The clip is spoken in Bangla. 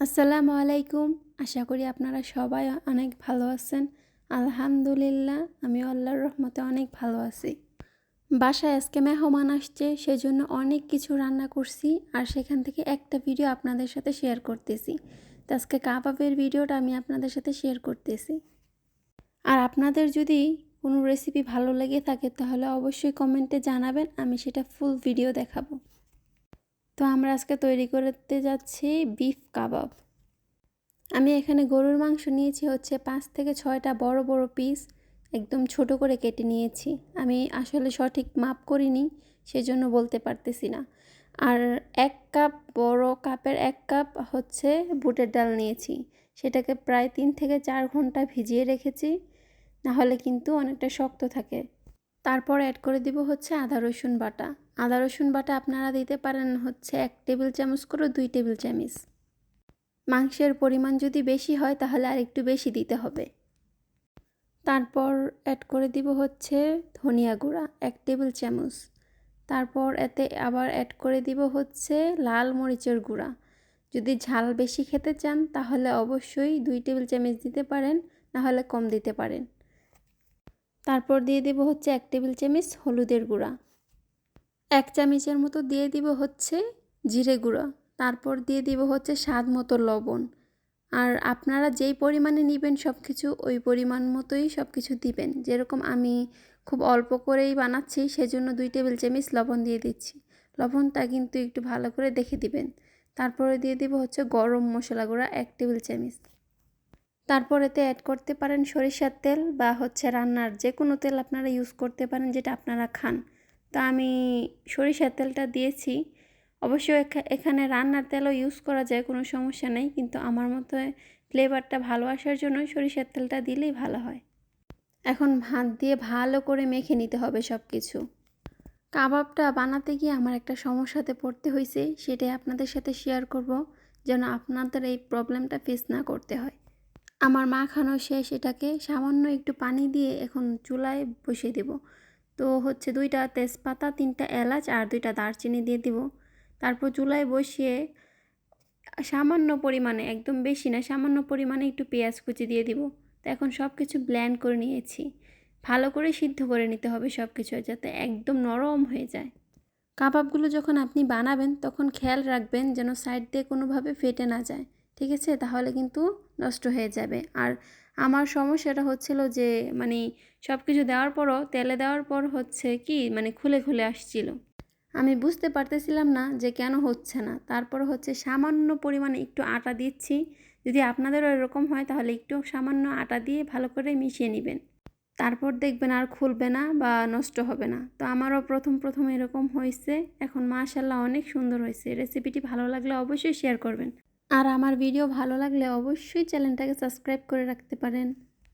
আসসালামু আলাইকুম। আশা করি আপনারা সবাই অনেক ভালো আছেন। আলহামদুলিল্লাহ আমি আল্লাহর রহমতে অনেক ভালো আছি। বাসায় আজকে মেহমান আসছে, সেজন্য অনেক কিছু রান্না করছি আর সেখান থেকে একটা ভিডিও আপনাদের সাথে শেয়ার করতেছি। তো আজকে কাবাবের ভিডিওটা আমি আপনাদের সাথে শেয়ার করতেছি। আর আপনাদের যদি কোনো রেসিপি ভালো লেগে থাকে, তাহলে অবশ্যই কমেন্টে জানাবেন, আমি সেটা ফুল ভিডিও দেখাবো। তো আমরা আজকে তৈরি করতে যাচ্ছি বিফ কাবাব। আমি এখানে গরুর মাংস নিয়েছি হচ্ছে পাঁচ থেকে ছয়টা বড় বড় পিস, একদম ছোট করে কেটে নিয়েছি। আমি আসলে সঠিক মাপ করিনি, সেজন্য বলতে পারতেছি না। আর এক কাপ, বড় কাপের এক কাপ হচ্ছে বুটের ডাল নিয়েছি। সেটাকে প্রায় তিন থেকে চার ঘণ্টা ভিজিয়ে রেখেছি, নাহলে কিন্তু অনেকটা শক্ত থাকে। তারপর অ্যাড করে দিব হচ্ছে আদা রসুন বাটা। আদা, রসুন বাটা আপনারা দিতে পারেন হচ্ছে এক টেবিল চামচ করে দুই টেবিল চামচ। মাংসের পরিমাণ যদি বেশি হয় তাহলে আর একটু বেশি দিতে হবে। তারপর অ্যাড করে দিব হচ্ছে ধনিয়া গুঁড়া এক টেবিল চামচ। তারপর এতে আবার অ্যাড করে দিব হচ্ছে লাল মরিচের গুঁড়া। যদি ঝাল বেশি খেতে চান তাহলে অবশ্যই দুই টেবিল চামচ দিতে পারেন নাহলে কম দিতে পারেন। তারপর দিয়ে দেব হচ্ছে এক টেবিল চামচ হলুদের গুঁড়া। এক চামচের মতো দিয়ে দিব হচ্ছে জিরে গুঁড়া, তারপর দিয়ে দিব হচ্ছে স্বাদ মতো লবণ। আর আপনারা যেই পরিমাণে নেবেন সব কিছু ওই পরিমাণ মতোই সব কিছু দিবেন। যেরকম আমি খুব অল্প করেই বানাচ্ছি, সেজন্য দুই টেবিল চামচ লবণ দিয়ে দিচ্ছি। লবণটা কিন্তু একটু ভালো করে দেখে দিবেন। তারপরে দিয়ে দিব হচ্ছে গরম মশলা গুঁড়া এক টেবিল চামচ। তারপর এতে অ্যাড করতে পারেন সরিষার তেল বা হচ্ছে রান্নার যে কোনো তেল আপনারা ইউজ করতে পারেন যেটা আপনারা খান। তা আমি সরিষার তেলটা দিয়েছি। অবশ্য এখানে রান্নার তেলও ইউজ করা যায়, কোনো সমস্যা নেই। কিন্তু আমার মতো ফ্লেভারটা ভালো আসার জন্য সরিষার তেলটা দিলেই ভালো হয়। এখন ভাত দিয়ে ভালো করে মেখে নিতে হবে সব কিছু কাবাবটা বানাতে গিয়ে আমার একটা সমস্যাতে পড়তে হয়েছে সেটাই আপনাদের সাথে শেয়ার করব, যেন আপনাদের এই প্রবলেমটা ফেস না করতে হয়। আমার মাখানো শেষ, এটাকে সামান্য একটু পানি দিয়ে এখন চুলায় বসিয়ে দেব। তো হচ্ছে দুইটা তেজপাতা, তিনটা এলাচ আর দুইটা দারচিনি দিয়ে দিব। তারপর চুলায় বসিয়ে সামান্য পরিমাণে, একদম বেশি না, সামান্য পরিমাণে একটু পেঁয়াজ কুচি দিয়ে দিব। তো এখন সব কিছু ব্ল্যান্ড করে নিয়েছি। ভালো করে সিদ্ধ করে নিতে হবে সব কিছু যাতে একদম নরম হয়ে যায়। কাবাবগুলো যখন আপনি বানাবেন, তখন খেয়াল রাখবেন যেন সাইড দিয়ে কোনোভাবে ফেটে না যায়। ঠিক আছে? তাহলে কিন্তু নষ্ট হয়ে যাবে। আর আমার সমস্যাটা হচ্ছিল যে মানে সব কিছু দেওয়ার পরও, তেলে দেওয়ার পর হচ্ছে কি মানে খুলে খুলে আসছিল। আমি বুঝতে পারতেছিলাম না যে কেন হচ্ছে না। তারপর হচ্ছে সামান্য পরিমাণে একটু আটা দিচ্ছি। যদি আপনাদেরও এরকম হয়, তাহলে একটু সামান্য আটা দিয়ে ভালো করে মিশিয়ে নেবেন। তারপর দেখবেন আর খুলবে না বা নষ্ট হবে না। তো আমারও প্রথম প্রথম এরকম হয়েছে এখন মাশাল্লাহ অনেক সুন্দর হয়েছে রেসিপিটি ভালো লাগলে অবশ্যই শেয়ার করবেন। আর আমার ভিডিও ভালো লাগলে অবশ্যই চ্যানেলটাকে সাবস্ক্রাইব করে রাখতে পারেন।